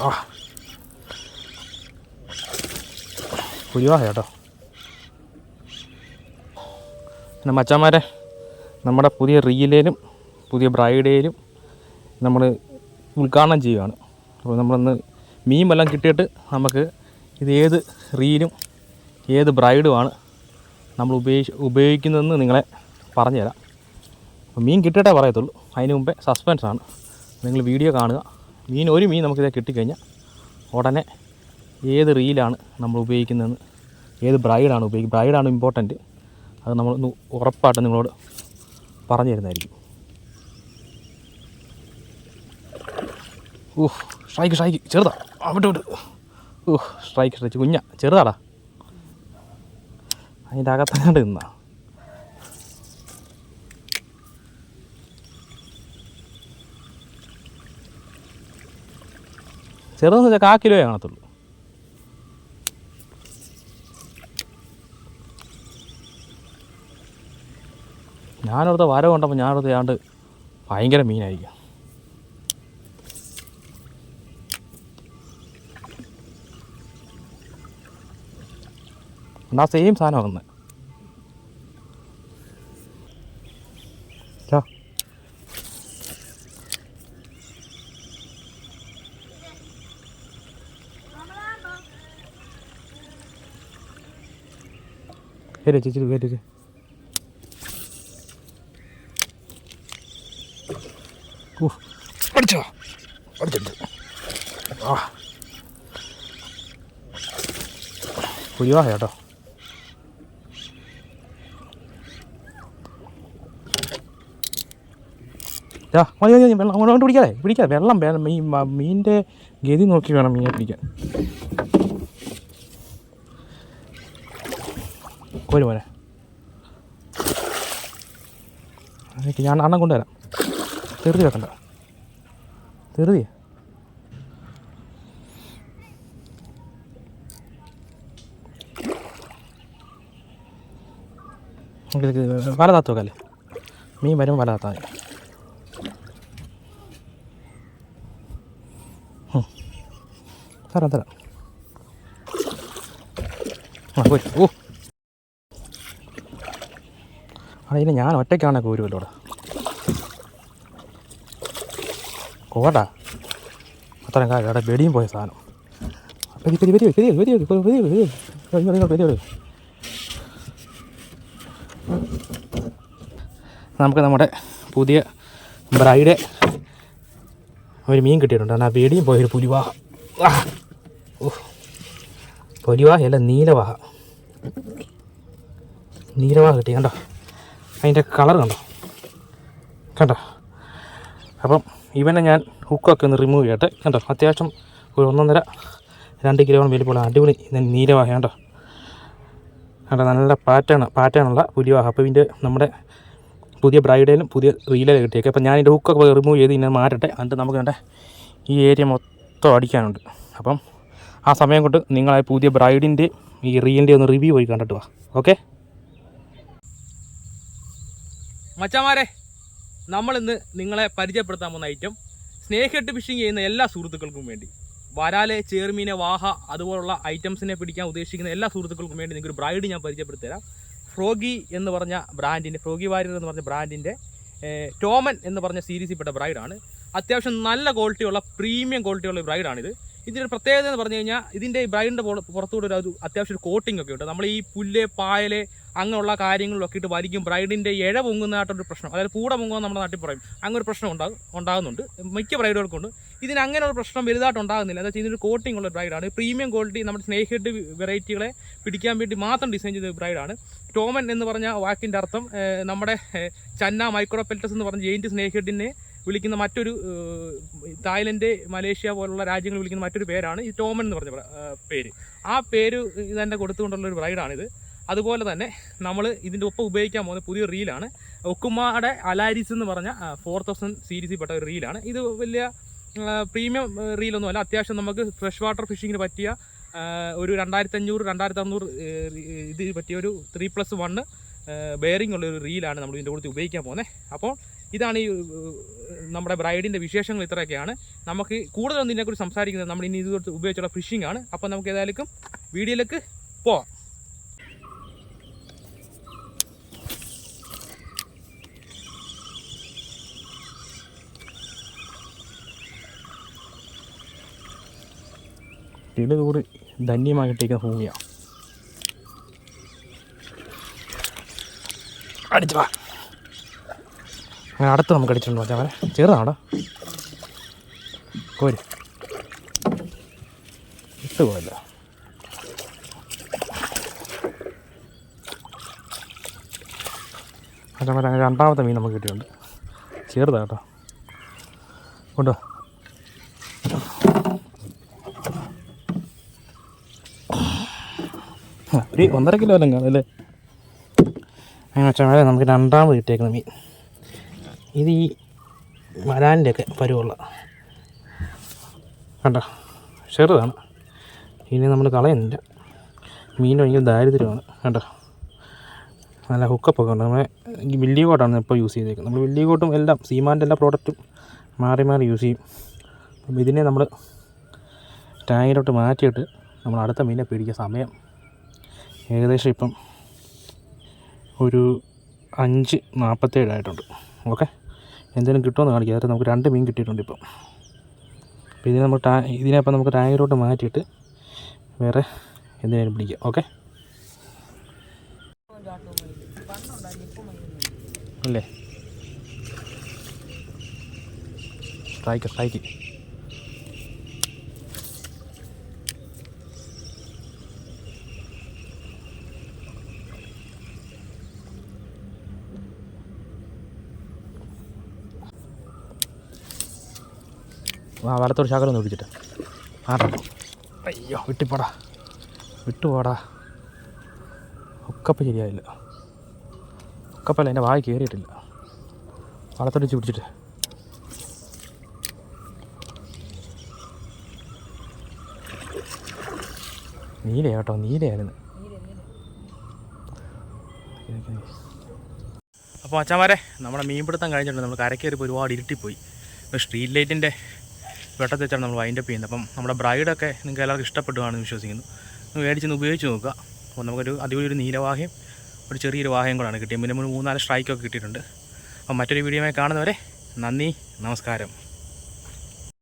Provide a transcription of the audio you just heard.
ആ. പുലിവാ കേട്ടോ പിന്നെ മച്ചാന്മാരെ നമ്മുടെ പുതിയ റീലേലും പുതിയ ബ്രൈഡേലും നമ്മൾ ഉദ്ഘാടനം ചെയ്യുകയാണ്. അപ്പോൾ നമ്മളൊന്ന് മീൻ വല്ലതും കിട്ടിയിട്ട് നമുക്ക് ഇത് ഏത് റീലും ഏത് ബ്രൈഡുമാണ് നമ്മൾ ഉപയോഗിച്ച് ഉപയോഗിക്കുന്നതെന്ന് നിങ്ങളെ പറഞ്ഞുതരാം. അപ്പോൾ മീൻ കിട്ടിയിട്ടേ പറയത്തുള്ളൂ. അതിന് മുമ്പേ സസ്പെൻസാണ്. നിങ്ങൾ വീഡിയോ കാണുക. മീൻ ഒരു മീൻ നമുക്കിത് കിട്ടിക്കഴിഞ്ഞാൽ ഉടനെ ഏത് റീലാണ് നമ്മൾ ഉപയോഗിക്കുന്നതെന്ന് ഏത് ബ്രൈഡാണ് ഉപയോഗിക്കുക ബ്രൈഡാണ് ഇമ്പോർട്ടന്റ് അത് നമ്മൾ ഉറപ്പായിട്ട് നിങ്ങളോട് പറഞ്ഞു തരുന്നതായിരിക്കും ഊഹ് സ്ട്രൈക്ക് സ്ട്രൈക്ക് ചെറുതാ. അവിടെ വിട്ട് ഊഹ് സ്ട്രൈക്ക് സ്ട്രൈക്ക് കുഞ്ഞ ചെറുതാടാ. അതിന്റെ അകത്തങ്ങാണ്ട് നിന്നാ. ചെറുതെന്ന് വെച്ചാൽ കാ കിലോയെ കാണത്തുള്ളൂ. ഞാനവിടുത്തെ വര കൊണ്ടപ്പോൾ ഞാനവിടുത്തെ ഏതാണ്ട് ഭയങ്കര മീനായിരിക്കും. എന്നാ സെയിം സാധനം വന്ന് വരെ ചേച്ചി Uf, അടിച്ചോ. അടിച്ചിട്ട് ആ. പുലിവാഹ കേട്ടോ. മതി മതി വെള്ളം അങ്ങോട്ട് പിടിക്കാതെ പിടിക്കാതെ. വെള്ളം വേണം ഈ മ- മീനിന്റെ ഗതി നോക്കി വേണം മീനെ പിടിക്കാൻ. പോരെ അതൊക്കെ ഞാൻ അണ്ണം കൊണ്ടുവരാം. തെറുതി വെക്കണ്ട. തെറുതി വല താത്തു വെക്കല്ലേ? മീൻ വരുമ്പോൾ വല താത്താൽ തരാം തരാം. ആ പോയി. ഓ അതിന് ഞാൻ ഒറ്റയ്ക്കാണ് കോരുമല്ലോ ഇവിടെ കോടാ അത്രയും കാര്യം അവിടെ വെടിയും പോയ സാധനം peri peri peri peri peri peri peri peri peri നമുക്ക് നമ്മുടെ പുതിയ ബ്രൈഡ് ഒരു മീൻ കിട്ടിയിട്ടുണ്ട് ആ വെടിയും പോയൊരു പുലിവാഹ പുലിവാഹയല്ല നീലവാഹ നീലവാഹ കിട്ടി കണ്ടോ അതിന്റെ കളർ കണ്ടോ? കണ്ടോ? അപ്പം ഇവനെ ഞാൻ ഹുക്കൊക്കെ ഒന്ന് റിമൂവ് ചെയ്യട്ടെ. കണ്ടോ? അത്യാവശ്യം ഒരു ഒന്നൊന്നര രണ്ട് കിലോളം വലിപ്പമുള്ള അടിപൊളി നീലവാഹ കണ്ടോ? കണ്ടോ? നല്ല പാറ്റേൺ പാറ്റേണുള്ള പുലിവാഹ അപ്പോൾ ഇതിന്റെ നമ്മുടെ പുതിയ ബ്രൈഡേലും പുതിയ റീലേലും കിട്ടിയേക്കെ. അപ്പം ഞാൻ ഇതിന്റെ ഹുക്കൊക്കെ റിമൂവ് ചെയ്ത് ഇന്നെ മാറ്റട്ടെ. എന്നിട്ട് നമുക്ക് വേണ്ട ഈ ഏരിയ മൊത്തം അടിക്കാനുണ്ട്. അപ്പം ആ സമയം കൊണ്ട് നിങ്ങൾ ആ പുതിയ ബ്രൈഡിന്റെ ഈ റീലിന്റെ ഒന്ന് റിവ്യൂ പോയി കണ്ടിട്ട് വാ. ഓക്കെ മച്ചാമാരെ നമ്മളിന്ന് നിങ്ങളെ പരിചയപ്പെടുത്താൻ പോകുന്ന ഐറ്റം സ്നേഹിട്ട് ഫിഷിംഗ് ചെയ്യുന്ന എല്ലാ സുഹൃത്തുക്കൾക്കും വേണ്ടി. വരാലെ ചേർമീനെ വാഹ അതുപോലുള്ള ഐറ്റംസിനെ പിടിക്കാൻ ഉദ്ദേശിക്കുന്ന എല്ലാ സുഹൃത്തുക്കൾക്കും വേണ്ടി നിങ്ങൾക്ക് ഒരു ബ്രൈഡ് ഞാൻ പരിചയപ്പെടുത്തി തരാം ഫ്രോഗി എന്ന് പറഞ്ഞ ബ്രാൻഡിന്റെ ഫ്രോഗി വാരിയർ എന്ന് പറഞ്ഞ ബ്രാൻഡിന്റെ ടോമൻ എന്ന് പറഞ്ഞ സീരീസിൽപ്പെട്ട ബ്രൈഡാണ് അത്യാവശ്യം നല്ല ക്വാളിറ്റിയുള്ള പ്രീമിയം ക്വാളിറ്റിയുള്ള ബ്രൈഡാണിത് ഇതിന്റെ പ്രത്യേകത എന്ന് പറഞ്ഞു കഴിഞ്ഞാൽ ഇതിന്റെ ഈ ബ്രൈഡിന്റെ പുറത്തുകൂടെ ഒരു അത് അത്യാവശ്യം ഒരു കോട്ടിംഗ് ഒക്കെ ഉണ്ട്. നമ്മൾ ഈ പുല്ല് പായൽ അങ്ങനെയുള്ള കാര്യങ്ങളിലൊക്കെ ഇട്ട് വലിക്കും. ബ്രൈഡിന്റെ ഇഴ പൊങ്ങുന്നതായിട്ടൊരു പ്രശ്നം. അതായത് കൂടെ പൊങ്ങുക നമ്മുടെ നാട്ടിൽ പറയും. അങ്ങനെ ഒരു പ്രശ്നം ഉണ്ടാകും ഉണ്ടാകുന്നുണ്ട്. മിക്ക ബ്രൈഡുകൾക്കും ഉണ്ട് ഇതിന് അങ്ങനെ ഒരു പ്രശ്നം വലുതായിട്ട് ഉണ്ടാകുന്നില്ല. എന്താ വെച്ചാൽ ഇതിനൊരു കോട്ടിംഗ് ഉള്ള ബ്രൈഡാണ് പ്രീമിയം ക്വാളിറ്റി നമ്മുടെ സ്നേഹിഡ് വെറൈറ്റികളെ പിടിക്കാൻ വേണ്ടി മാത്രം ഡിസൈൻ ചെയ്ത ബ്രൈഡാണ് ടോമൻ എന്ന് പറഞ്ഞ വാക്കിന്റെ അർത്ഥം നമ്മുടെ ചന്ന മൈക്രോപെൽറ്റസ് എന്ന് പറഞ്ഞ ജെയിന്റ് സ്നേഹിഡിനെ വിളിക്കുന്ന മറ്റൊരു തായ്ലൻഡ് മലേഷ്യ പോലുള്ള രാജ്യങ്ങൾ വിളിക്കുന്ന മറ്റൊരു പേരാണ് ഈ ടോമൻ എന്ന് പറഞ്ഞ പേര്. ആ പേര് ഇതെന്നെ കൊടുത്തുകൊണ്ടുള്ള ഒരു ബ്രൈഡാണിത് അതുപോലെ തന്നെ നമ്മൾ ഇതിന്റെ ഒപ്പം ഉപയോഗിക്കാൻ പോകുന്ന പുതിയ റീലാണ് ഒക്കുമാടെ അലാരിസ് എന്ന് പറഞ്ഞ ഫോർ തൗസൻഡ് സീരീസിൽ പെട്ട ഒരു റീലാണ് ഇത് വലിയ പ്രീമിയം റീലൊന്നും അല്ല അത്യാവശ്യം നമുക്ക് ഫ്രഷ് വാട്ടർ ഫിഷിങ്ങിന് പറ്റിയ ഒരു രണ്ടായിരത്തി അഞ്ഞൂറ് രണ്ടായിരത്തി അറുന്നൂറ് ഇത് പറ്റിയ ഒരു ത്രീ പ്ലസ് വണ്ണ് ബെയറിംഗ് ഉള്ള ഒരു റീലാണ് നമ്മൾ ഇതിന്റെ കൂടുതൽ ഉപയോഗിക്കാൻ പോകുന്നത് അപ്പോൾ ഇതാണ് ഈ നമ്മുടെ ബ്രൈഡിന്റെ വിശേഷങ്ങൾ ഇത്രയൊക്കെയാണ്. നമുക്ക് കൂടുതലൊന്നും ഇതിനെക്കുറിച്ച് സംസാരിക്കുന്നത് നമ്മൾ ഇനി ഇത് ഉപയോഗിച്ചുള്ള ഫിഷിംഗ് ആണ്. അപ്പോൾ നമുക്ക് ഏതായാലും വീഡിയോയിലേക്ക് പോവാം. ഇടുകൂടി ധന്യമായിട്ടിരിക്കുന്ന ഭൂമിയാണ് അടിച്ചു വാ. അങ്ങനെ അടുത്ത് നമുക്ക് അടിച്ചിട്ടുണ്ട് വെച്ചാൽ അവരെ ചെറുതാണോ? കോരി ഇട്ട് പോയല്ല അച്ഛൻ അങ്ങനെ രണ്ടാമത്തെ മീൻ നമുക്ക് കിട്ടിയിട്ടുണ്ട്. ചെറുതാ കേട്ടോ ഒരു ഒന്നര കിലോ എല്ലാം കാണും അല്ലേ? അങ്ങനെ വെച്ചാൽ നമുക്ക് രണ്ടാമത് കിട്ടിയേക്കുന്ന മീൻ. ഇത് ഈ വരാലിന്റെ ഒക്കെ പരുവുള്ള. കണ്ടോ? ചെറുതാണ്. ഇനി നമ്മൾ കളയുന്നില്ല. മീൻ ഭയങ്കര ദാരിദ്ര്യമാണ്. കണ്ടോ? നല്ല ഹുക്കപ്പൊക്കെ ഉണ്ട്. നമ്മൾ ഈ വില്ലിയ കോട്ടാണ് ഇപ്പോൾ യൂസ് ചെയ്തേക്കുന്നത്. നമ്മൾ വില്ലിയ കോട്ടും എല്ലാം സീമാന്റെ എല്ലാ പ്രോഡക്റ്റും മാറി മാറി യൂസ് ചെയ്യും. അപ്പം ഇതിനെ നമ്മൾ ടാങ്കിലോട്ട് മാറ്റിയിട്ട് നമ്മൾ അടുത്ത മീനെ പിടിക്കുക സമയം ഏകദേശം ഇപ്പം ഒരു അഞ്ച് നാൽപ്പത്തേഴായിട്ടുണ്ട് ഓക്കെ? എന്തെങ്കിലും കിട്ടുമെന്ന് കാണിക്കാം. അതായത് നമുക്ക് രണ്ട് മീൻ കിട്ടിയിട്ടുണ്ട് ഇപ്പം. അപ്പോൾ ഇതിനെ ടാ ഇതിനെ അപ്പം നമുക്ക് ടാങ്കിലോട്ട് മാറ്റിയിട്ട് വേറെ എന്തിനേലും പിടിക്കാം. ഓക്കെ? അല്ലേ? Strike strike. ആ വലത്തോട് ശകലം ഒന്ന് പിടിച്ചിട്ട്. ആട്ടോ അയ്യോ വിട്ടിപ്പോടാ വിട്ടുപോടാ. ഒക്കപ്പ ശരിയായില്ല. ഒക്കപ്പല്ല എന്റെ വായി കയറിയിട്ടില്ല വലത്തൊടിച്ച് പിടിച്ചിട്ട്. നീല കേട്ടോ നീലയായിരുന്നു. അപ്പോൾ അച്ഛന്മാരെ നമ്മുടെ മീൻപിടുത്തം കഴിഞ്ഞിട്ടുണ്ട്. നമ്മൾ കരക്കേറിപ്പോൾ ഒരുപാട് ഇരുട്ടിപ്പോയി. സ്ട്രീറ്റ് ലൈറ്റിന്റെ വെട്ടത്തിൽ വെച്ചാണ് നമ്മൾ വൈൻഡപ്പ് ചെയ്യുന്നത്. അപ്പം നമ്മുടെ ബ്രൈഡൊക്കെ നിങ്ങൾക്ക് എല്ലാവർക്കും ഇഷ്ടപ്പെട്ടു കാണുമെന്ന് വിശ്വസിക്കുന്നു മേടിച്ചൊന്ന് ഉപയോഗിച്ച് നോക്കുക. അപ്പോൾ നമുക്കൊരു അടിപൊളി ഒരു നീലവാഹയും ഒരു ചെറിയൊരു വാഹ്യം കൂടാണ് കിട്ടിയത്. മിനിമം മൂന്നാൽ സ്ട്രൈക്കൊക്കെ കിട്ടിയിട്ടുണ്ട്. അപ്പം മറ്റൊരു വീഡിയോയുമായി കാണുന്നവരെ നന്ദി നമസ്കാരം.